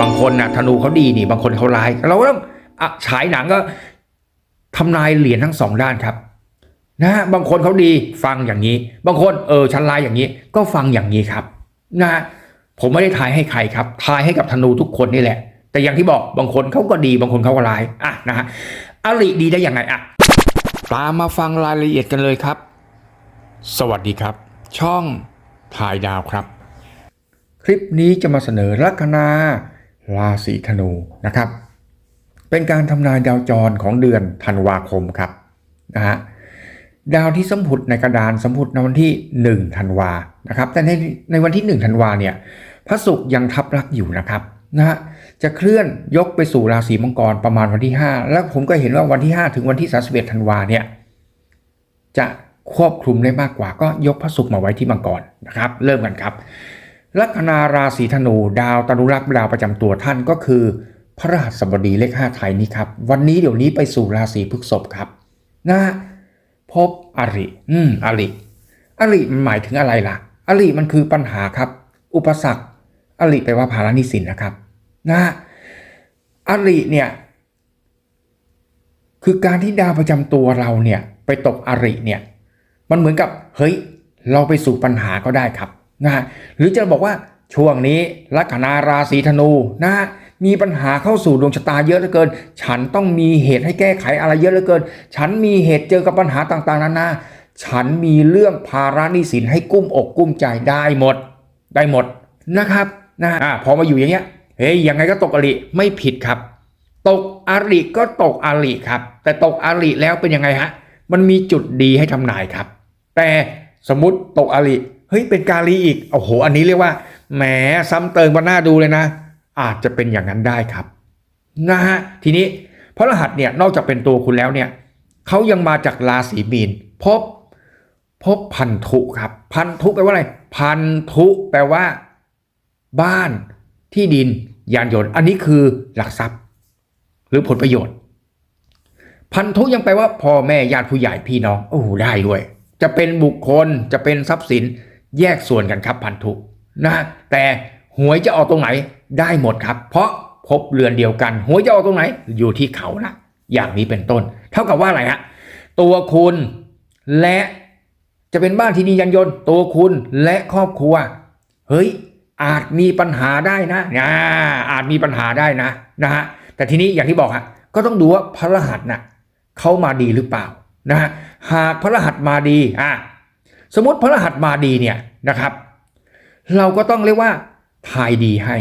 บางคนน่ะธนูเขาดีนี่ บางคนเขาร้าย เราก็ต้องอะฉายหนังก็ทำนายเหรียญทั้งสองด้านครับนะฮะบางคนเขาดีฟังอย่างนี้ บางคนเออฉันร้ายอย่างนี้ ก็ฟังอย่างนี้ครับนะฮะผมไม่ได้ทายให้ใครครับทายให้กับธนูทุกคนนี่แหละ แต่อย่างที่บอกบางคนเขาก็ดี บางคนเขาก็ร้ายอะนะฮะอริดีได้ยังไงอะตามมาฟังรายละเอียดกันเลยครับ สวัสดีครับ ช่องถ่ายดาวครับ คลิปนี้จะมาเสนอลัคนา ราศีธนูนะครับ เป็นการทำนายดาวจรของเดือนธันวาคมครับนะฮะดาวที่สมผุดในกระดานสมผุดในวันที่1ธันวานะครับแต่ในในวันที่1ธันวาเนี่ยพระศุกร์ยังทับลักอยู่นะครับนะฮะจะเคลื่อนยกไปสู่ราศีมังกรประมาณวันที่ 5 แล้วผมก็เห็นว่าวันที่ 5 ถึงวันที่31ธันวาเนี่ยจะควบคลุมได้มากกว่าก็ยกพระศุกร์มาไว้ที่มังกรนะครับ เริ่มกันครับ ลัคนาราศีธนูดาวตนุรักษ์ดาวประจำตัวท่านก็คือ พระรหัสบดีเลข5ไทยนี้ครับ วันนี้เดี๋ยวนี้ไปสู่ราศีพฤษภครับนะพบอริ อืม อริ อริมันหมายถึงอะไรล่ะ อริมันคือปัญหาครับ อุปสรรค อริแปลว่าภาระนิสินนะครับ นะอริเนี่ย คือการที่ดาวประจำตัวเราเนี่ย ไปตกอริเนี่ย มันเหมือนกับ เฮ้ย เราไปสู่ปัญหาก็ได้ครับ นะฮะหรือจะบอกว่าช่วงนี้ลัคนาราศีธนูนะฮะมีปัญหาเข้าสู่ดวงชะตาเยอะเหลือเกิน ฉันต้องมีเหตุให้แก้ไขอะไรเยอะเหลือเกิน ฉันมีเหตุเจอกับปัญหาต่างๆนานา ฉันมีเรื่องภาระหนี้สินให้กุ้มอกกุ้มใจได้หมด ได้หมดนะครับนะอ่าพอมาอยู่อย่างเงี้ยเฮ้ยยังไงก็ตกอริไม่ผิดครับ ตกอาริก็ตกอาริครับ แต่ตกอาริแล้วเป็นยังไงฮะมันมีจุดดีให้ทำนายครับ แต่สมมติตกอาริ เฮ้ยเป็นกาลีอีกโอ้โห อันนี้เรียกว่าแหมซ้ำเติมกันหน้าดูเลยนะ อาจจะเป็นอย่างนั้นได้ครับนะฮะทีนี้พระรหัสเนี่ยนอกจากเป็นตัวคุณแล้วเนี่ยเขายังมาจากราศีมีนพบพบพันธุครับ พันธุแปลว่าอะไร พันธุแปลว่า บ้านที่ดินยานยนต์ อันนี้คือหลักทรัพย์ หรือผลประโยชน์ พันธุยังแปลว่าพ่อแม่ญาติผู้ใหญ่พี่น้องโอ้ได้ด้วย จะเป็นบุคคลจะเป็นทรัพย์สิน แยกส่วนกันครับพันธุนะแต่หวยจะออกตรงไหนได้หมดครับ เพราะพบเรือนเดียวกันหวยจะออกตรงไหนอยู่ที่เขานะอย่างนี้เป็นต้น เท่ากับว่าอะไรฮะตัวคุณและจะเป็นบ้านที่ดียันยนต์ ตัวคุณและครอบครัว เฮ้ย อาจมีปัญหาได้นะนะอาจมีปัญหาได้นะนะฮะแต่ทีนี้อย่างที่บอกฮะก็ต้องดูว่าพระรหัสน่ะเขามาดีหรือเปล่านะฮะหากพระรหัสมาดีอะ สมมติพระรหัสมาดีเนี่ยนะครับ เราก็ต้องเรียกว่าทายดีให้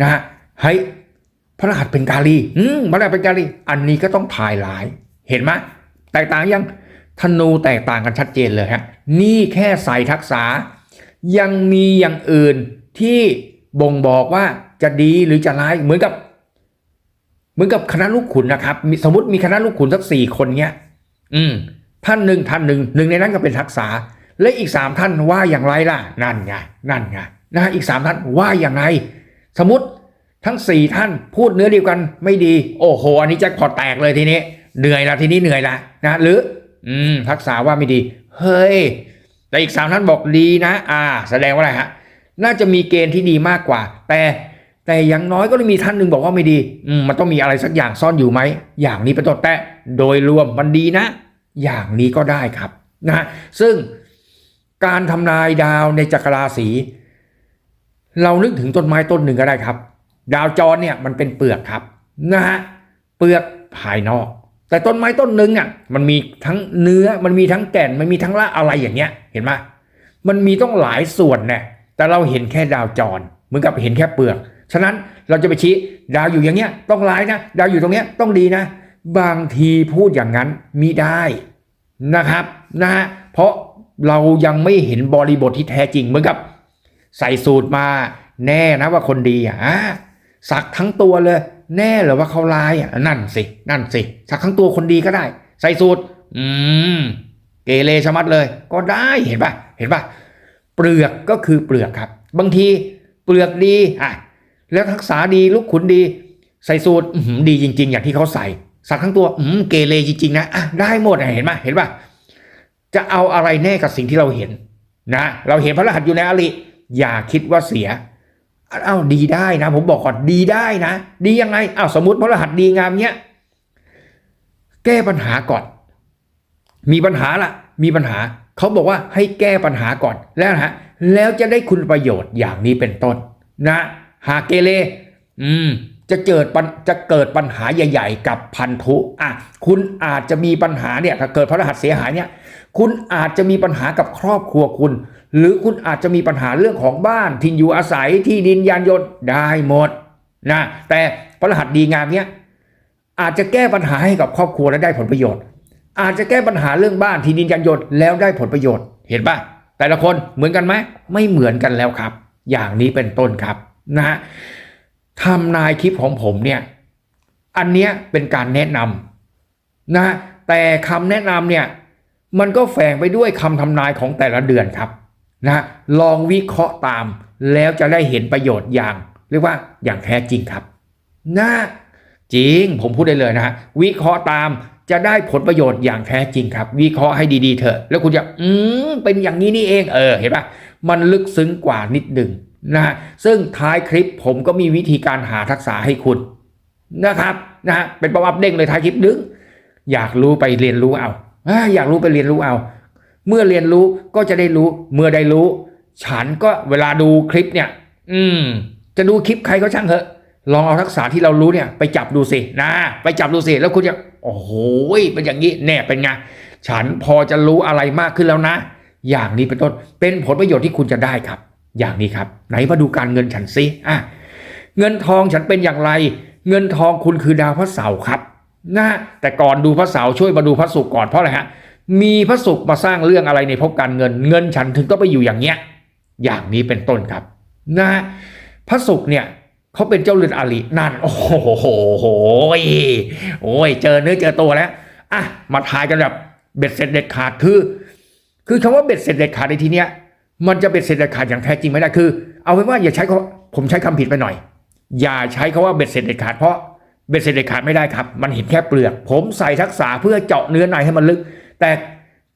นะฮะให้พระรหัสเป็นกาลีอืมพระรหัสเป็นกาลี อันนี้ก็ต้องทายหลาย เห็นไหมแตกต่างยังธนูแตกต่างกันชัดเจนเลยฮะนี่แค่ใส่ทักษะยังมีอย่างอื่นที่บ่งบอกว่าจะดีหรือจะร้ายเหมือนกับ เหมือนกับคณะลูกขุนนะครับสมมติมีคณะลูกขุนสักสี่คนเนี้ย อืมท่านหนึ่งท่านหนึ่งหนึ่งในนั้นก็เป็นทักษะ และอีกสามท่านว่าอย่างไรล่ะ นั่นไงนั่นไงนะอีกสามท่านว่าอย่างไร สมมติทั้งสี่ท่านพูดเนื้อเดียวกันไม่ดี โอ้โห อันนี้แจ็คพอตแตกเลยทีนี้ เหนื่อยละทีนี้เหนื่อยละนะหรือ อืมทักษะว่าไม่ดี เฮ้ย แต่อีกสามท่านบอกดีนะ อ่า แสดงว่าอะไรฮะ น่าจะมีเกณฑ์ที่ดีมากกว่า แต่แต่อย่างน้อยก็มีท่านหนึ่งบอกว่าไม่ดี อืมมันต้องมีอะไรสักอย่างซ่อนอยู่ไหม อย่างนี้เป็นต้นแต่โดยรวมมันดีนะ อย่างนี้ก็ได้ครับนะฮะซึ่ง การทำนายดาวในจักรราศีเรานึกถึงต้นไม้ต้นหนึ่งก็ได้ครับ ดาวจรเนี่ยมันเป็นเปลือกครับนะฮะเปลือกภายนอก แต่ต้นไม้ต้นหนึ่งอะมันมีทั้งเนื้อมันมีทั้งแก่นมันมีทั้งละอะไรอย่างเงี้ย เห็นไหมมันมีต้องหลายส่วนเนี่ยแต่เราเห็นแค่ดาวจรเหมือนกับเห็นแค่เปลือก ฉะนั้นเราจะไปชี้ดาวอยู่อย่างเงี้ยต้องร้ายนะดาวอยู่ตรงเนี้ยต้องดีนะ บางทีพูดอย่างนั้นมิได้นะครับนะฮะเพราะ เรายังไม่เห็นบริบทที่แท้จริงเหมือนกับ ใส่สูตรมาแน่นะว่าคนดีอะสักทั้งตัวเลย แน่หรือว่าเขาลายอะนั่นสิ นั่นสิ สักทั้งตัวคนดีก็ได้ ใส่สูตร อืม เกเรชะมัดเลย ก็ได้เห็นปะเห็นปะเปลือกก็คือเปลือกครับ บางทีเปลือกดีอะแล้วทักษะดีลูกขุนดี ใส่สูตรดีจริง ๆ อย่างที่เขาใส่ สักทั้งตัว อืมเกเรจริงๆนะอะได้หมดอะเห็นปะเห็นปะ จะเอาอะไรแน่กับสิ่งที่เราเห็นนะเราเห็นพระรหัสอยู่ในอริอย่าคิดว่าเสียอ้าวดีได้นะ ผมบอกก่อนดีได้นะ ดียังไงอ้าวสมมติพระรหัสดีงามเนี้ยแก้ปัญหาก่อน มีปัญหาละมีปัญหาเขาบอกว่าให้แก้ปัญหาก่อนแล้วฮะแล้วจะได้คุณประโยชน์อย่างนี้เป็นต้น นะ หากเกเรอืมจะเกิดปัญจะเกิดปัญหาใหญ่ ๆ กับพันธุอะคุณอาจจะมีปัญหาเนี่ยถ้าเกิดพระรหัสเสียหายเนี่ย คุณอาจจะมีปัญหากับครอบครัวคุณ หรือคุณอาจจะมีปัญหาเรื่องของบ้านที่อยู่อาศัยที่ดินยานยนต์ได้หมดนะแต่พระรหัสดีงามเนี้ยอาจจะแก้ปัญหาให้กับครอบครัวและได้ผลประโยชน์ อาจจะแก้ปัญหาเรื่องบ้านที่ดินยานยนต์แล้วได้ผลประโยชน์เห็นปะแต่ละคนเหมือนกันไหมไม่เหมือนกันแล้วครับ อย่างนี้เป็นต้นครับนะฮะทำนายคลิปของผมเนี่ยอันเนี้ยเป็นการแนะนำนะแต่คำแนะนำเนี่ย มันก็แฝงไปด้วยคำทำนายของแต่ละเดือนครับนะลองวิเคราะห์ตาม แล้วจะได้เห็นประโยชน์อย่าง เรียกว่าอย่างแท้จริงครับนะจริงผมพูดได้เลยนะฮะวิเคราะห์ตามจะได้ผลประโยชน์อย่างแท้จริงครับ วิเคราะห์ให้ดีๆเถอะ แล้วคุณจะ อืมเป็นอย่างนี้นี่เองเออเห็นปะมันลึกซึ้งกว่านิดหนึ่งนะฮะซึ่งท้ายคลิปผมก็มีวิธีการหาทักษะให้คุณนะครับนะฮะเป็นประวัติเด้งเลยท้ายคลิปดึงอยากรู้ไปเรียนรู้เอา อยากรู้ไปเรียนรู้เอา เมื่อเรียนรู้ก็จะได้รู้ เมื่อได้รู้ ฉันก็เวลาดูคลิปเนี่ย อืม จะดูคลิปใครก็ช่างเถอะ ลองเอาทักษะที่เรารู้เนี่ย ไปจับดูสินะ ไปจับดูสิแล้วคุณจะโอ้โหเป็นอย่างนี้แน่เป็นไงฉันพอจะรู้อะไรมากขึ้นแล้วนะ อย่างนี้เป็นต้นเป็นผลประโยชน์ที่คุณจะได้ครับ อย่างนี้ครับ ไหนมาดูการเงินฉันสิอะเงินทองฉันเป็นอย่างไร เงินทองคุณคือดาวพระเสาร์ครับ นะแต่ก่อนดูพระเสาช่วยมาดูพระศุกร์ก่อนเพราะอะไรฮะมีพระศุกร์มาสร้างเรื่องอะไรในภพการเงินเงินฉันถึงต้องไปอยู่อย่างเงี้ยอย่างนี้เป็นต้นครับนะพระศุกร์เนี่ยเขาเป็นเจ้าเรือนอาลีนั่นโอ้โหโหโหโอ้ยเจอเนื้อเจอตัวแล้วอะมาทายกันแบบเบ็ดเสร็จเด็ดขาดคือ คือคำว่าเบ็ดเสร็จเด็ดขาดในทีเนี้ยมันจะเบ็ดเสร็จเด็ดขาดอย่างแท้จริงไม่ได้คือ เอาไว้ว่าอย่าใช้ผมใช้คำผิดไปหน่อย อย่าใช้คาว่าเบ็ดเสร็จเด็ดขาดเพราะ เบ็ดเสร็จเด็ดขาดไม่ได้ครับ มันเห็นแค่เปลือก ผมใส่ทักษะเพื่อเจาะเนื้อในให้มันลึก แต่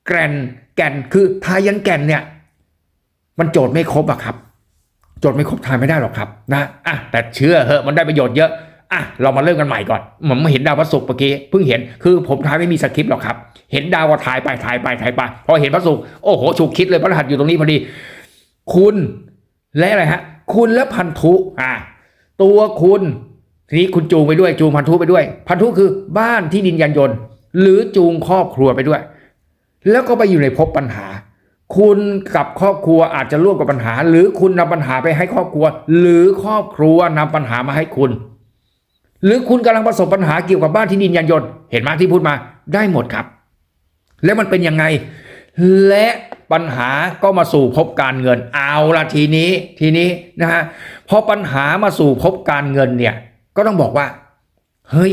แกนแก่นคือทายันแก่นเนี่ย มันโจทย์ไม่ครบอะครับ โจทย์ไม่ครบทายไม่ได้หรอกครับนะอะแต่เชื่อเหอะมันได้ประโยชน์เยอะอะเรามาเริ่มกันใหม่ก่อนผมเห็นดาวพระศุกร์เมื่อกี้เพิ่งเห็นคือผมทายไม่มีสคริปต์หรอกครับ เห็นดาวก็ถ่ายไปถ่ายไปถ่ายไปพอเห็นพระศุกร์โอ้โหฉุกคิดเลยพระรหัสอยู่ตรงนี้พอดี คุณและอะไรฮะ คุณและพันธุอะตัวคุณ ทีนี้คุณจูงไปด้วยจูงพันธุไปด้วย พันธุคือบ้านที่ดินยานยนต์ หรือจูงครอบครัวไปด้วย แล้วก็ไปอยู่ในภพปัญหา คุณกับครอบครัวอาจจะร่วมกับปัญหา หรือคุณนำปัญหาไปให้ครอบครัว หรือครอบครัวนำปัญหามาให้คุณ หรือคุณกำลังประสบปัญหาเกี่ยวกับบ้านที่ดินยานยนต์เห็นไหมที่พูดมาได้หมดครับ แล้วมันเป็นยังไง และปัญหาก็มาสู่พบการเงินเอาละทีนี้ทีนี้นะฮะพอปัญหามาสู่พบการเงินเนี่ย ก็ต้องบอกว่า เฮ้ย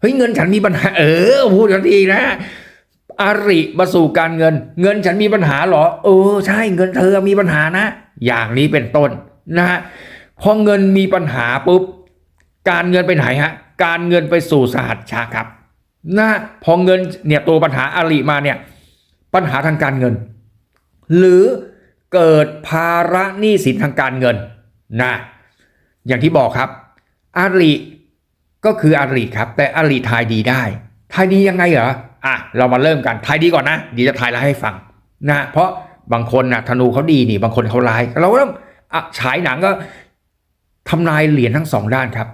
เฮ้ยเงินฉันมีปัญหา เออพูดกันทีนะอาริมาสู่การเงิน เงินฉันมีปัญหาเหรอ เออ ใช่เงินเธอมีปัญหานะ อย่างนี้เป็นต้นนะฮะพอเงินมีปัญหาปุ๊บการเงินไปไหนฮะ การเงินไปสู่สหัสชาครับนะพอเงินเนี่ยตัวปัญหาอาริมาเนี่ย ปัญหาทางการเงิน หรือเกิดภาระหนี้สินทางการเงินนะ อย่างที่บอกครับอาริก็คืออาริครับ แต่อาริทายดีได้ทายดียังไงเหรออะเรามาเริ่มกันทายดีก่อนนะเดี๋ยวจะทายแล้วให้ฟังนะเพราะบางคนนะธนูเขาดีนี่ บางคนเขาร้าย เราก็ต้องอฉายหนังก็ทำนายเหรียญทั้งสองด้านครับ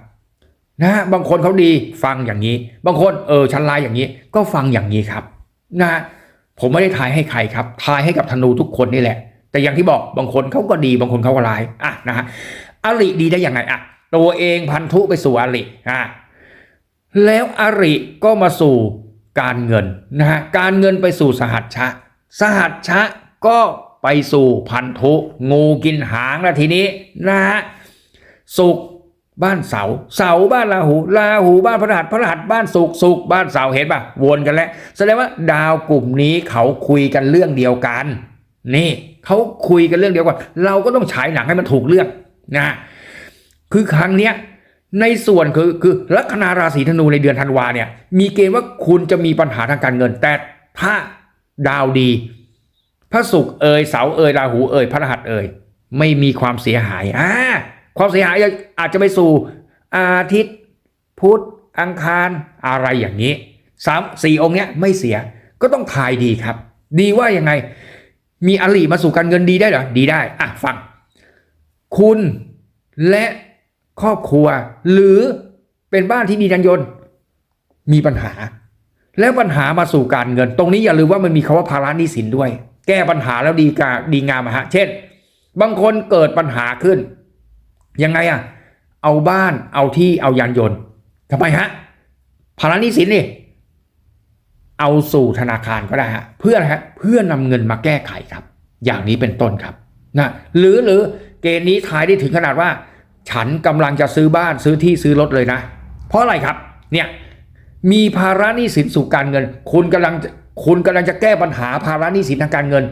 นะบางคนเขาดีฟังอย่างนี้ บางคนเออชั้นลายอย่างนี้ ก็ฟังอย่างนี้ครับนะผมไม่ได้ทายให้ใครครับ ทายให้กับธนูทุกคนนี่แหละ แต่อย่างที่บอกบางคนเขาก็ดีบางคนเขาก็ร้ายอะนะฮะ อริดีได้ยังไงอะตัวเองพันธุไปสู่อริอะแล้วอริก็มาสู่การเงินนะฮะการเงินไปสู่สหัชชะ สหัชชะก็ไปสู่พันธุงูกินหางแล้วทีนี้นะฮะสุกบ้านเสา เสาบ้านราหูราหูบ้านพระหัสพระหัสบ้านสุกสุกบ้านเสาเห็นปะวนกันแล้วแสดงว่าดาวกลุ่มนี้เขาคุยกันเรื่องเดียวกัน นี่เขาคุยกันเรื่องเดียวกัน เราก็ต้องฉายหนังให้มันถูกเรื่อง นะคือครั้งเนี้ยในส่วนคือคือลัคนาราศีธนูในเดือนธันวาเนี่ย มีเกณฑ์ว่าคุณจะมีปัญหาทางการเงิน แต่ถ้าดาวดี พระศุกร์เอ่ยเสาเอ่ยราหูเอ่ยพระรหัสเอ่ยไม่มีความเสียหายอ่าความเสียหายอาจจะไปสู่อาทิตย์ พุธอังคารอะไรอย่างนี้สามสี่องค์เนี้ยไม่เสียก็ต้องทายดีครับ ดีว่ายังไง มีอริมาสู่การเงินดีได้เหรอดีได้อะฟัง คุณและครอบครัว หรือเป็นบ้านที่มีดันยนต์ มีปัญหา แล้วปัญหามาสู่การเงิน ตรงนี้อย่าลืมว่ามันมีคาว่าภาระหนี้สินด้วย แก้ปัญหาแล้วดีกาดีงามฮะเช่น บางคนเกิดปัญหาขึ้น ยังไงอะเอาบ้านเอาที่เอายานยนต์ทำไมฮะภาระหนี้สินนี่เอาสู่ธนาคารก็ได้ฮะเพื่ออะไรฮะเพื่อนำเงินมาแก้ไขครับ อย่างนี้เป็นต้นครับนะหรือหรือ เกณฑ์นี้ทายได้ถึงขนาดว่า ฉันกำลังจะซื้อบ้านซื้อที่ซื้อรถเลยนะ เพราะอะไรครับ เนี่ยมีภาระหนี้สินสู่การเงิน คุณกำลังคุณกำลังจะแก้ปัญหาภาระหนี้สินทางการเงิน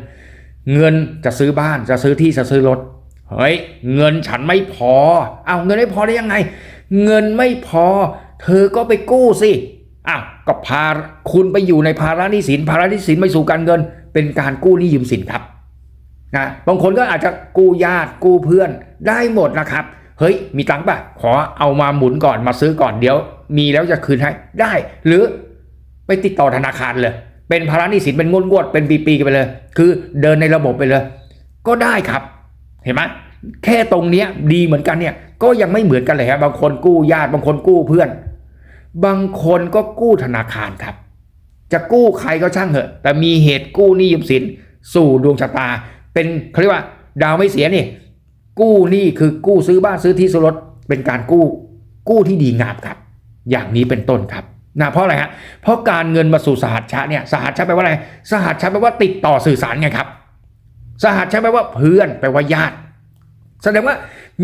เงินจะซื้อบ้านจะซื้อที่จะซื้อรถเฮ้ยเงินฉันไม่พอ เอาเงินไม่พอได้ยังไง เงินไม่พอ เธอก็ไปกู้สิอ้าวก็พาคุณไปอยู่ในภาระหนี้สินภาระหนี้สินไม่สู่การเงิน เป็นการกู้หนี้ยืมสินครับ นะบางคนก็อาจจะกู้ญาติกู้เพื่อนได้หมดนะครับ เฮ้ยมีตังค์ป่ะ ขอเอามาหมุนก่อนมาซื้อก่อนเดี๋ยว มีแล้วจะคืนให้ได้ หรือไปติดต่อธนาคารเลย เป็นภาระหนี้สินเป็นงวดงวดเป็นปีๆกันไปเลย คือเดินในระบบไปเลย ก็ได้ครับ เห็นไหมแค่ตรงเนี้ยดีเหมือนกันเนี่ย ก็ยังไม่เหมือนกันเลยครับบางคนกู้ญาติบางคนกู้เพื่อน บางคนก็กู้ธนาคารครับ จะกู้ใครก็ช่างเถอะ แต่มีเหตุกู้หนี้ยืมสินสู่ดวงชะตา เป็นเขาเรียกว่า ดาวไม่เสียนี่กู้นี้คือกู้ซื้อบ้านซื้อที่ซื้อรถเป็นการกู้ กู้ที่ดีงามครับ อย่างนี้เป็นต้นครับนะเพราะอะไรฮะเพราะการเงินมาสู่สหัชชะเนี่ยสหัชชะแปลว่าอะไร สหัชชะแปลว่าติดต่อสื่อสารไงครับ สหัชชะแปลว่าเพื่อนแปลว่าญาติ แสดงว่า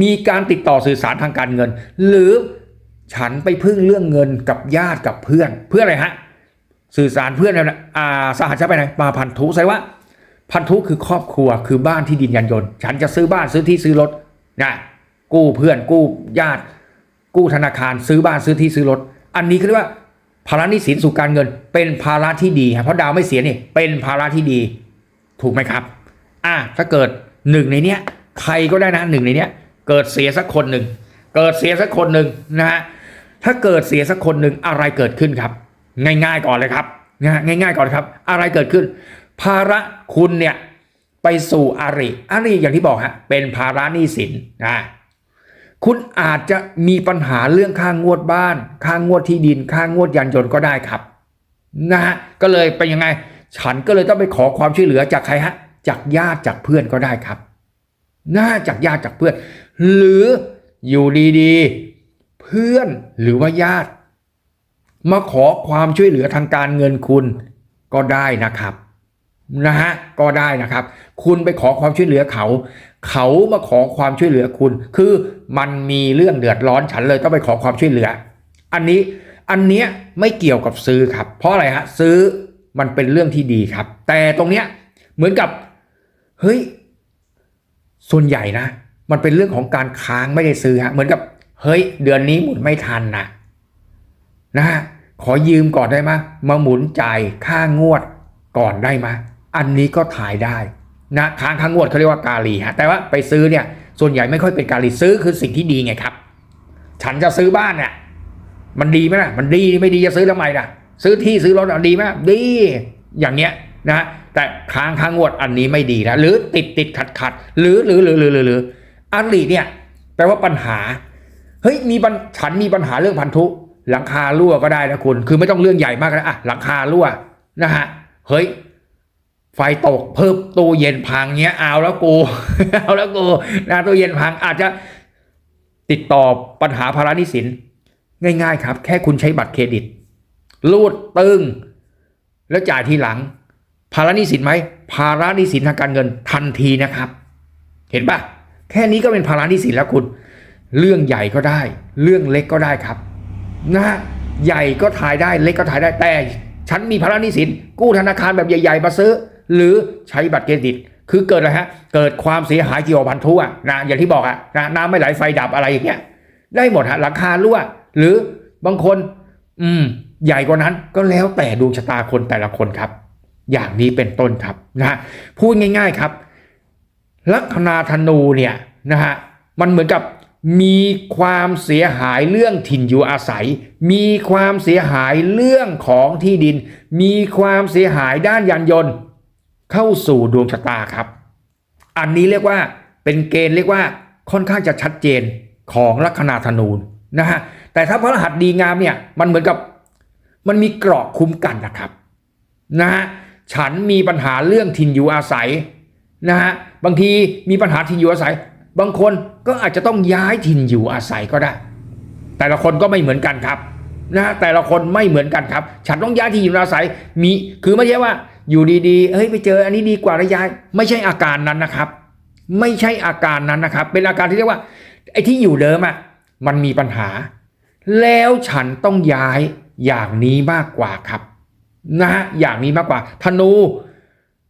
มีการติดต่อสื่อสารทางการเงิน หรือฉันไปพึ่งเรื่องเงินกับญาติกับเพื่อน เพื่ออะไรฮะสื่อสารเพื่อนเนี่ยอ่าสหัชชะไปไหนมาพันธุแสดงว่า พันธุคือครอบครัวคือบ้านที่ดินยานยนต์ ฉันจะซื้อบ้านซื้อที่ซื้อรถนะกู้เพื่อนกู้ญาติ กู้ธนาคารซื้อบ้านซื้อที่ซื้อรถ อันนี้เขาเรียกว่าภาระนี้สินสู่การเงิน เป็นภาระที่ดีเพราะดาวไม่เสียนี่เป็นภาระที่ดี ถูกไหมครับ อะถ้าเกิดหนึ่งในเนี้ยใครก็ได้นะหนึ่งในเนี้ยเกิดเสียสักคนหนึ่งเกิดเสียสักคนหนึ่งนะฮะถ้าเกิดเสียสักคนหนึ่งอะไรเกิดขึ้นครับ ง่าย ๆ ก่อนเลยครับง่ายๆก่อนครับ อะไรเกิดขึ้น ภาระคุณเนี่ยไปสู่อาริอาริอย่างที่บอกฮะเป็นภาระหนี้สินนะคุณอาจจะมีปัญหาเรื่องค่างวดบ้าน ค่างวดที่ดิน ค่างวดยานยนต์ก็ได้ครับนะฮะก็เลยเป็นยังไง ฉันก็เลยต้องไปขอความช่วยเหลือจากใครฮะจากญาติจากเพื่อนก็ได้ครับน่าจากญาติจากเพื่อน หรืออยู่ดีๆ เพื่อนหรือว่าญาติ มาขอความช่วยเหลือทางการเงินคุณก็ได้นะครับ นะฮะก็ได้นะครับ คุณไปขอความช่วยเหลือเขา เขามาขอความช่วยเหลือคุณ คือมันมีเรื่องเดือดร้อนฉันเลยต้องไปขอความช่วยเหลือ อันนี้อันเนี้ยไม่เกี่ยวกับซื้อครับ เพราะอะไรฮะซื้อมันเป็นเรื่องที่ดีครับ แต่ตรงเนี้ยเหมือนกับเฮ้ยส่วนใหญ่นะ มันเป็นเรื่องของการค้างไม่ได้ซื้อฮะเหมือนกับเฮ้ย เดือนนี้หมุนไม่ทันนะนะฮะขอยืมก่อนได้ไหมมาหมุนจ่ายค่างวดก่อนได้ไหม อันนี้ก็ถ่ายได้นะค้างค่างวดเขาเรียกว่ากาลีฮะแต่ว่าไปซื้อเนี่ยส่วนใหญ่ไม่ค่อยเป็นกาลีซื้อคือสิ่งที่ดีไงครับ ฉันจะซื้อบ้านเนี่ยมันดีไหมล่ะ มันดีไม่ดีจะซื้อทำไมล่ะ ซื้อที่ซื้อรถดีไหมดีอย่างเงี้ยนะแต่ค้างค้างงวดอันนี้ไม่ดีนะหรือติดติดขัดขัดหรือหรือหรือหรือหรือหรืออันลีเนี่ยแปลว่าปัญหาเฮ้ยมีปัญฉันมีปัญหาเรื่องพันธุหลังคารั่วก็ได้นะคุณ คือไม่ต้องเรื่องใหญ่มากนะอะหลังคารั่วนะฮะเฮ้ย ไฟตกเพิ่มตู้เย็นพังเงี้ยเอาแล้วกูเอาแล้วกูนะตู้เย็นพังอาจจะติดต่อปัญหาภาระหนี้สิน ง่ายๆครับ แค่คุณใช้บัตรเครดิต รูดตึง แล้วจ่ายทีหลัง ภาระหนี้สินไหมภาระหนี้สินทางการเงินทันทีนะครับ เห็นปะแค่นี้ก็เป็นภาระหนี้สินแล้วคุณ เรื่องใหญ่ก็ได้ เรื่องเล็กก็ได้ครับนะฮะใหญ่ก็ถ่ายได้เล็กก็ถ่ายได้แต่ ฉันมีภาระหนี้สินกู้ธนาคารแบบใหญ่ ๆ มาซื้อ หรือใช้บัตรเครดิต คือเกิดอะไรฮะ เกิดความเสียหายเกี่ยวกับพันธุอะนะอย่างที่บอกอะนะน้ำไม่ไหลไฟดับอะไรอย่างเงี้ยได้หมดฮะหลังคารั่วหรือบางคน อืม ใหญ่กว่านั้นก็แล้วแต่ดวงชะตาคนแต่ละคนครับ อย่างนี้เป็นต้นครับนะฮะพูดง่าย ๆครับ ลัคนาธนูเนี่ยนะฮะมันเหมือนกับมีความเสียหายเรื่องถิ่นอยู่อาศัย มีความเสียหายเรื่องของที่ดิน มีความเสียหายด้านยานยนต์ เข้าสู่ดวงชะตาครับ อันนี้เรียกว่าเป็นเกณฑ์เรียกว่าค่อนข้างจะชัดเจนของลัคนาธนูนะฮะแต่ถ้าพระรหัสดีงามเนี่ยมันเหมือนกับมันมีเกราะคุ้มกันนะครับนะฮะฉันมีปัญหาเรื่องถิ่นอยู่อาศัยนะฮะบางทีมีปัญหาถิ่นอยู่อาศัย บางคนก็อาจจะต้องย้ายถิ่นอยู่อาศัยก็ได้ แต่ละคนก็ไม่เหมือนกันครับนะฮะแต่ละคนไม่เหมือนกันครับ ฉันต้องย้ายที่อยู่อาศัยมีคือไม่ใช่ว่า อยู่ดีๆเฮ้ยไปเจออันนี้ดีกว่าแล้วย้ายไม่ใช่อาการนั้นนะครับ ไม่ใช่อาการนั้นนะครับ เป็นอาการที่เรียกว่าไอ้ที่อยู่เดิมอะมันมีปัญหา แล้วฉันต้องย้ายอย่างนี้มากกว่าครับ นะฮะอย่างนี้มากกว่า ธนู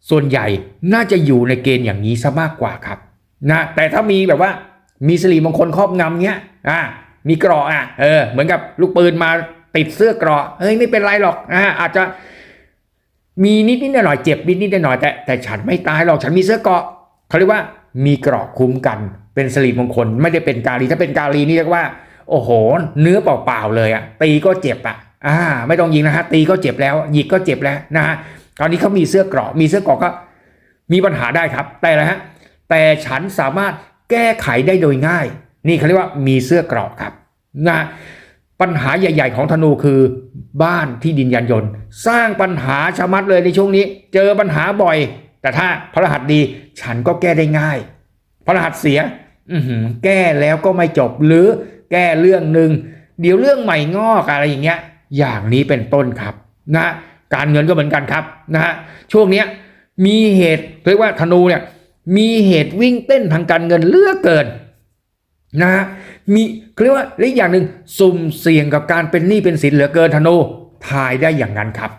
ส่วนใหญ่น่าจะอยู่ในเกณฑ์อย่างนี้ซะมากกว่าครับ นะแต่ถ้ามีแบบว่า มีสิริมงคลครอบงำเนี้ยอ่ามีเกราะอะเออเหมือนกับลูกปืนมาติดเสื้อเกราะเฮ้ยไม่เป็นไรหรอกอ่าอาจจะ มีนิดนิดหน่อยๆเจ็บนิดนิดหน่อยๆแต่แต่ฉันไม่ตายหรอกฉันมีเสื้อเกาะเขาเรียกว่ามีเกราะคุ้มกัน เป็นสิริมงคล ไม่ได้เป็นกาลีถ้าเป็นกาลีนี่เรียกว่า โอ้โห เนื้อเปล่าๆเลยอะตีก็เจ็บอะอ่า ไม่ต้องยิงนะฮะตีก็เจ็บแล้วหยิกก็เจ็บแล้วนะฮะตอนนี้เขามีเสื้อเกราะมีเสื้อเกราะก็มีปัญหาได้ครับ แต่ละฮะแต่ฉันสามารถแก้ไขได้โดยง่าย นี่เขาเรียกว่ามีเสื้อเกราะครับนะปัญหาใหญ่ ๆ ของธนูคือ บ้านที่ดินยานยนต์ สร้างปัญหาชะมัดเลยในช่วงนี้ เจอปัญหาบ่อย แต่ถ้าพระรหัสดีฉันก็แก้ได้ง่าย พระรหัสเสียอืแก้แล้วก็ไม่จบหรือแก้เรื่องหนึ่งเดี๋ยวเรื่องใหม่งอกอะไรอย่างเงี้ย อย่างนี้เป็นต้นครับนะการเงินก็เหมือนกันครับนะฮะช่วงเนี้ยมีเหตุเรียกว่าธนูเนี่ยมีเหตุวิ่งเต้นทางการเงินเลือกเกิน นะฮะมีเรียกว่าและอีกอย่างหนึ่งสุ่มเสี่ยงกับการเป็นหนี้เป็นสินเหลือเกินธนูทายได้อย่างนั้นครับ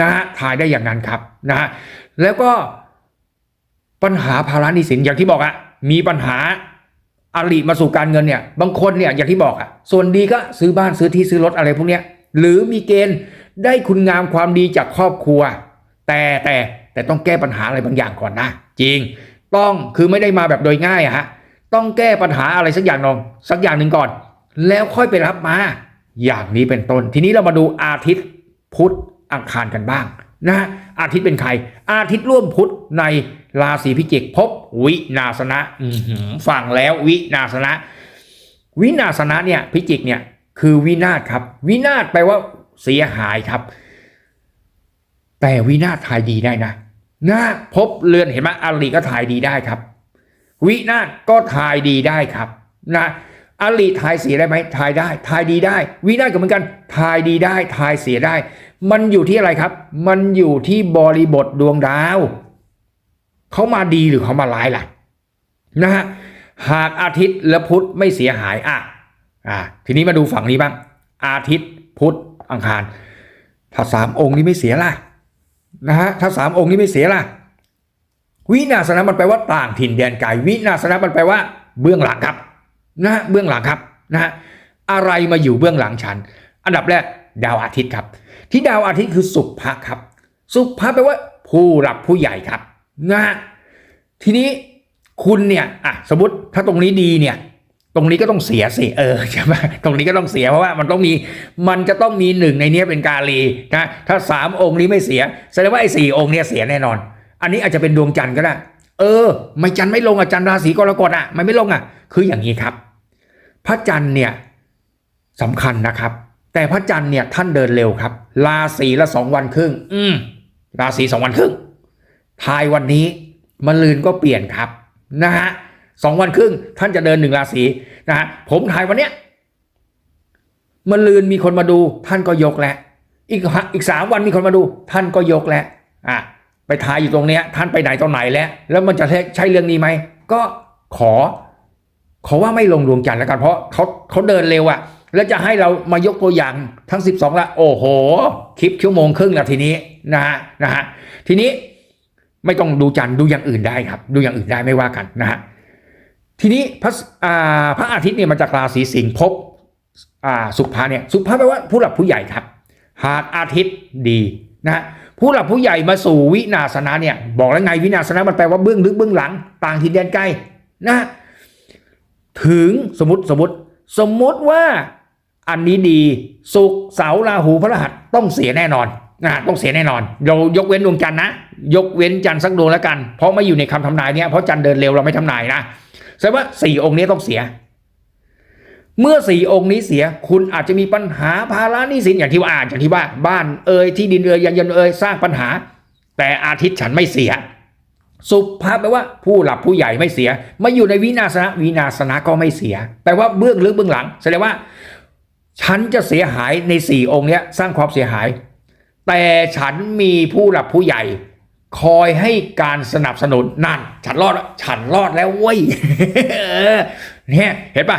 นะฮะทายได้อย่างนั้นครับนะฮะแล้วก็ปัญหาภาระหนี้สินอย่างที่บอกอะมีปัญหาอาลีมาสู่การเงินเนี่ย บางคนเนี่ยอย่างที่บอกอะส่วนดีก็ซื้อบ้านซื้อที่ซื้อรถอะไรพวกเนี้ยหรือมีเกณฑ์ได้คุณงามความดีจากครอบครัว แต่แต่แต่ต้องแก้ปัญหาอะไรบางอย่างก่อนนะ จริง ต้องคือไม่ได้มาแบบโดยง่ายอะฮะ ต้องแก้ปัญหาอะไรสักอย่างนึ่งสักอย่างหนึ่งก่อน แล้วค่อยไปรับมา อย่างนี้เป็นต้น ทีนี้เรามาดูอาทิตย์พุธอังคารกันบ้างนะอาทิตย์เป็นใคร อาทิตย์ร่วมพุธในราศีพิจิกพบวินาสนะฟังแล้ววินาสนะ วินาสนะเนี่ยพิจิกเนี่ยคือวินาศครับ วินาศแปลว่าเสียหายครับ แต่วินาศทายดีได้นะนะพบเรือนเห็นไหมอริก็ทายดีได้ครับ วินาศก็ทายดีได้ครับนะอริทายเสียได้ไหมทายได้ทายดีได้ วินาศก็เหมือนกันทายดีได้ทายเสียได้ มันอยู่ที่อะไรครับ มันอยู่ที่บริบทดวงดาวเขามาดีหรือเขามาร้ายล่ะนะฮะหากอาทิตย์และพุธไม่เสียหายอะอ่าทีนี้มาดูฝั่งนี้บ้าง อาทิตย์พุธอังคาร ถ้าสามองค์นี้ไม่เสียล่ะนะฮะถ้าสามองค์นี้ไม่เสียล่ะ วินาศนะมันแปลว่าต่างถิ่นแดนไกลวินาศนะมันแปลว่า เบื้องหลังครับนะเบื้องหลังครับนะอะไรมาอยู่เบื้องหลังฉัน อันดับแรกดาวอาทิตย์ครับ ที่ดาวอาทิตย์คือสุภะครับ สุภะแปลว่า ผู้หลักผู้ใหญ่ครับนะทีนี้คุณเนี่ยอะสมมติถ้าตรงนี้ดีเนี่ย ตรงนี้ก็ต้องเสียสิเออใช่ไหมตรงนี้ก็ต้องเสียเพราะว่ามันต้องมีมันจะต้องมีหนึ่งในนี้เป็นกาลีนะถ้าสามองค์นี้ไม่เสียแสดงว่าไอ้สี่องค์เนี่ยเสียแน่นอน อันนี้อาจจะเป็นดวงจันทร์ก็ได้ เออ ไม่จันทร์ไม่ลงอะจันทร์ราศีกรกฎอะมันไม่ลงอะ คืออย่างนี้ครับ พระจันทร์เนี่ยสำคัญนะครับ แต่พระจันทร์เนี่ยท่านเดินเร็วครับ ราศีละสองวันครึ่ง อืม ราศีสองวันครึ่งทายวันนี้มะลืนก็เปลี่ยนครับนะฮะสองวันครึ่ง ท่านจะเดินหนึ่งราศีนะฮะผมทายวันเนี้ยมะลืนมีคนมาดู ท่านก็ยกแล้วอีกอีกสามวันมีคนมาดู ท่านก็ยกแล้วอะ ไปทายอยู่ตรงเนี้ยท่านไปไหนตอนไหนแล้ว แล้วมันจะใช่เรื่องนี้ไหม ก็ขอ ขอว่าไม่ลงดวงจันทร์แล้วกันเพราะเขาเขาเดินเร็วอะแล้วจะให้เรามายกตัวอย่างทั้ง 12 ละ โอ้โห คลิปชั่วโมงครึ่งแล้วทีนี้นะฮะนะฮะทีนี้ไม่ต้องดูจันทร์ดูอย่างอื่นได้ครับ ดูอย่างอื่นได้ไม่ว่ากันนะฮะทีนี้พระอาพระอาทิตย์เนี่ยมาจากราศีสิงห์ภพอ่าสุภาเนี่ยสุภาแปลว่าผู้หลักผู้ใหญ่ครับ หากอาทิตย์ดีนะฮะ ผู้หลักผู้ใหญ่มาสู่วินาสนะเนี่ย บอกแล้วไงวินาสนะมันแปลว่าเบื้องลึกเบื้องหลัง ต่างถิ่นแดนไกลนะ ถึงสมมติสมมติสมมติว่าอันนี้ดีสุกเสาราหูพฤหัสต้องเสียแน่นอนนะต้องเสียแน่นอน เรายกเว้นดวงจันทร์นะ ยกเว้นจันทร์สักดวงแล้วกัน เพราะไม่อยู่ในคำทำนายเนี่ยเพราะจันทร์เดินเร็วเราไม่ทำนายนะแสดงว่าสี่องค์นี้ต้องเสีย เมื่อสี่องค์นี้เสียคุณอาจจะมีปัญหาภาระหนี้สินอย่างที่ว่าอ่านอย่างที่ว่า บ้านเอ่ยที่ดินเอ่ยยันยันเอ่ยสร้างปัญหา แต่อาทิตย์ฉันไม่เสีย สุภาพแปลว่าผู้หลับผู้ใหญ่ไม่เสียมาอยู่ในวินาศนะวินาศนะก็ไม่เสียแปลว่าเบื้องลึกเบื้องหลังแสดงว่า ฉันจะเสียหายในสี่องค์นี้สร้างความเสียหาย แต่ฉันมีผู้หลับผู้ใหญ่คอยให้การสนับสนุนนั่น ฉันรอด ฉันรอดแล้วเว้ยเออเนี่ยเห็นปะ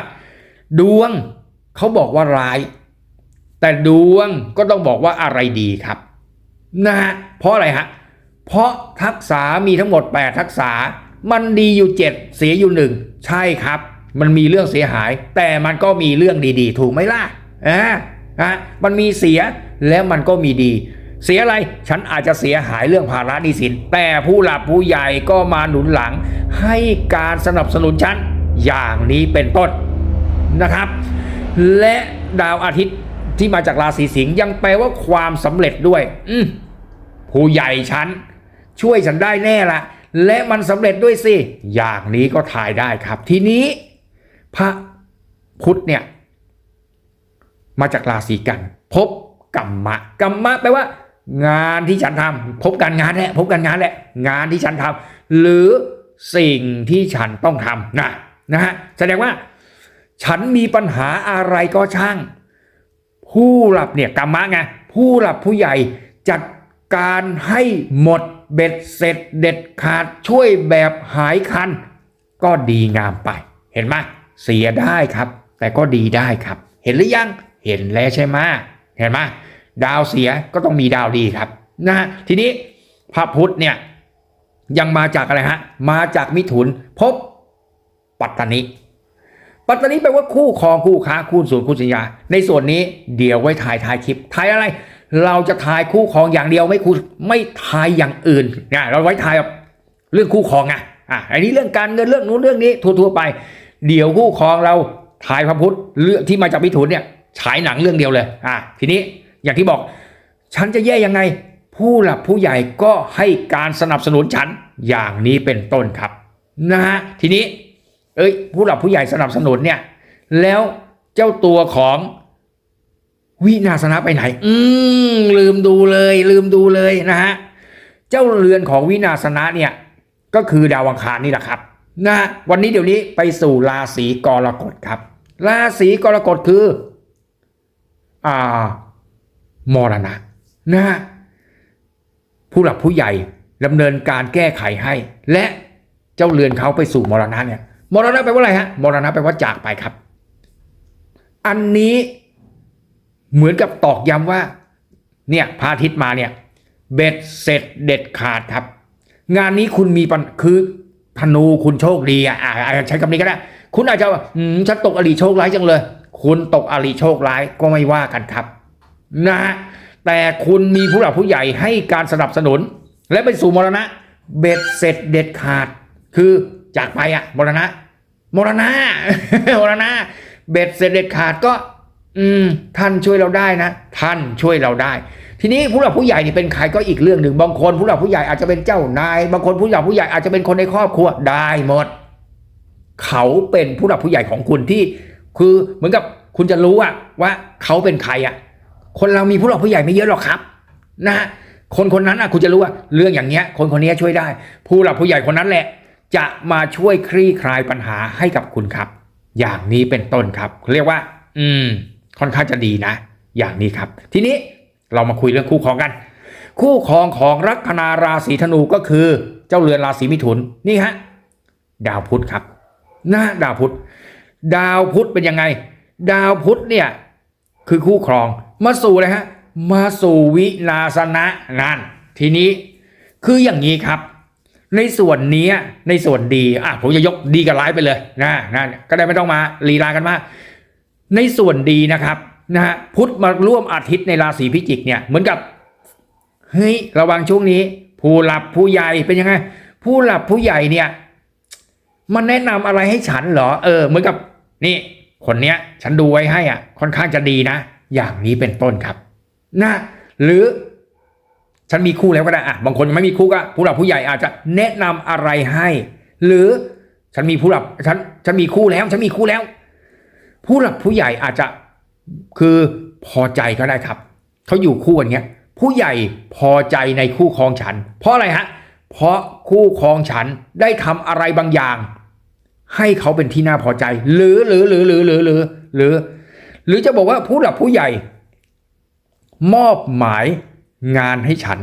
ดวงเขาบอกว่าร้าย แต่ดวงก็ต้องบอกว่าอะไรดีครับนะฮะเพราะอะไรฮะเพราะทักษะมีทั้งหมด 8 ทักษะมันดีอยู่ 7 เสียอยู่หนึ่งใช่ครับ มันมีเรื่องเสียหาย แต่มันก็มีเรื่องดีๆ ถูกไหมล่ะอ่าอะมันมีเสียแล้วมันก็มีดี เสียอะไรฉันอาจจะเสียหายเรื่องภาระหนี้สิน แต่ผู้หลับผู้ใหญ่ก็มาหนุนหลัง ให้การสนับสนุนฉันอย่างนี้เป็นต้น นะครับ และดาวอาทิตย์ที่มาจากราศีสิงห์ยังแปลว่าความสำเร็จด้วย อืผู้ใหญ่ฉันช่วยฉันได้แน่ละและมันสำเร็จด้วยสิ อย่างนี้ก็ทายได้ครับ ทีนี้ พระพุธเนี่ย มาจากราศีกัน พบกรรมะกรรมะแปลว่า งานที่ฉันทำพบการงานแหละพบการงานแหละ งานที่ฉันทำหรือสิ่งที่ฉันต้องทำนะนะฮะแสดงว่า ฉันมีปัญหาอะไรก็ช่าง ผู้หลับเนี่ยกรรมะไงผู้หลับผู้ใหญ่จัดการให้หมดเบ็ดเสร็จเด็ดขาดช่วยแบบหายคัน ก็ดีงามไป เห็นไหมเสียได้ครับ แต่ก็ดีได้ครับ เห็นหรือยังเห็นแล้วใช่ไหมเห็นไหมดาวเสียก็ต้องมีดาวดีครับนะฮะทีนี้พระพุธเนี่ยยังมาจากอะไรฮะมาจากมิถุนพบปัตตานิ ปัตตานีแปลว่าคู่ครองคู่ค้าคู่ส่วนคู่สัญญา ในส่วนนี้เดี๋ยวไว้ถ่ายถ่ายคลิปถ่ายอะไร เราจะถ่ายคู่ครองอย่างเดียวไม่คู่ไม่ถ่ายอย่างอื่นนะเราไว้ถ่ายแบบเรื่องคู่ครองไงอะอันนี้เรื่องการเงินเรื่องนู้นเรื่องนี้ทั่วๆไป เดี๋ยวคู่ครองเราถ่ายพระพุทธเรื่องที่มาจากมิถุนเนี่ยฉายหนังเรื่องเดียวเลยอะทีนี้อย่างที่บอกฉันจะแย่ยังไงผู้หลักผู้ใหญ่ก็ให้การสนับสนุนฉันอย่างนี้เป็นต้นครับนะฮะทีนี้ เอ้ย ผู้หลักผู้ใหญ่สนับสนุนเนี่ย แล้วเจ้าตัวของวินาสนะไปไหน อืมลืมดูเลย ลืมดูเลยนะฮะ เจ้าเรือนของวินาสนะเนี่ย ก็คือดาวอังคารนี่แหละครับ นะฮะวันนี้เดี๋ยวนี้ไปสู่ราศีกรกฎครับ ราศีกรกฎคือ อ่า มรณะนะฮะผู้หลักผู้ใหญ่ดำเนินการแก้ไขให้ และเจ้าเรือนเขาไปสู่มรณะเนี่ย มรณะแปลว่าอะไรฮะมรณะแปลว่าจากไปครับ อันนี้เหมือนกับตอกย้ำว่า เนี่ยพระอาทิตย์มาเนี่ยเบ็ดเสร็จเด็ดขาดครับ งานนี้คุณมีปัญคือธนูคุณโชคดีอะอ่าอ่าใช้คำนี้ก็ได้ คุณอาจจะว่าอืมฉันตกอริโชคร้ายจังเลย คุณตกอริโชคร้ายก็ไม่ว่ากันครับ นะฮะแต่คุณมีผู้หลักผู้ใหญ่ให้การสนับสนุน และไปสู่มรณะ เบ็ดเสร็จเด็ดขาด คือ จากไปอะมรณะมรณะมรณะเบ็ดเสร็จเด็ดขาดก็ อืม ท่านช่วยเราได้นะ ท่านช่วยเราได้ ทีนี้ผู้หลักผู้ใหญ่นี่เป็นใครก็อีกเรื่องหนึ่งบางคนผู้หลักผู้ใหญ่อาจจะเป็นเจ้านาย บางคนผู้หลักผู้ใหญ่อาจจะเป็นคนในครอบครัวได้หมด เขาเป็นผู้หลักผู้ใหญ่ของคุณที่ คือเหมือนกับคุณจะรู้อะว่าเขาเป็นใครอะคนเรามีผู้หลักผู้ใหญ่ไม่เยอะหรอกครับ นะคนคนนั้นอะคุณจะรู้ว่าเรื่องอย่างเงี้ย คนคนนี้ช่วยได้ ผู้หลักผู้ใหญ่คนนั้นแหละ จะมาช่วยคลี่คลายปัญหาให้กับคุณครับ อย่างนี้เป็นต้นครับเรียกว่า อืม ค่อนข้างจะดีนะ อย่างนี้ครับ ทีนี้เรามาคุยเรื่องคู่ครองกัน คู่ครองของลัคนาราศีธนูก็คือ เจ้าเรือนราศีมิถุนนี่ฮะดาวพุธครับนะดาวพุธ ดาวพุธเป็นยังไง ดาวพุธเนี่ยคือคู่ครองมาสู่เลยฮะมาสู่วินาสนะนั่นทีนี้คืออย่างนี้ครับ ในส่วนนี้ในส่วนดีอะผมจะยกดีกับร้ายไปเลยนะนะก็ได้ไม่ต้องมาลีลากันมากในส่วนดีนะครับนะฮะพุธมาร่วมอาทิตย์ในราศีพิจิกเนี่ยเหมือนกับเฮ้ยระวังช่วงนี้ ผู้หลับผู้ใหญ่เป็นยังไง ผู้หลับผู้ใหญ่เนี่ย มันแนะนำอะไรให้ฉันเหรอ เออ เหมือนกับนี่ คนเนี้ย ฉันดูไว้ให้อะ ค่อนข้างจะดีนะ อย่างนี้เป็นต้นครับ นะ หรือ ฉันมีคู่แล้วก็ได้อะบางคนยังไม่มีคู่ก็ผู้หลักผู้ใหญ่อาจจะแนะนำอะไรให้ หรือฉันมีผู้หลักฉันฉันมีคู่แล้ว ฉันมีคู่แล้ว ผู้หลักผู้ใหญ่อาจจะคือพอใจก็ได้ครับเขาอยู่คู่กันเงี้ยผู้ใหญ่พอใจในคู่ครองฉัน เพราะอะไรฮะ เพราะคู่ครองฉันได้ทำอะไรบางอย่าง ให้เขาเป็นที่น่าพอใจ หรือหรือหรือหรือหรือหรือหรือ หรือจะบอกว่าผู้หลักผู้ใหญ่ มอบหมาย งานให้ฉัน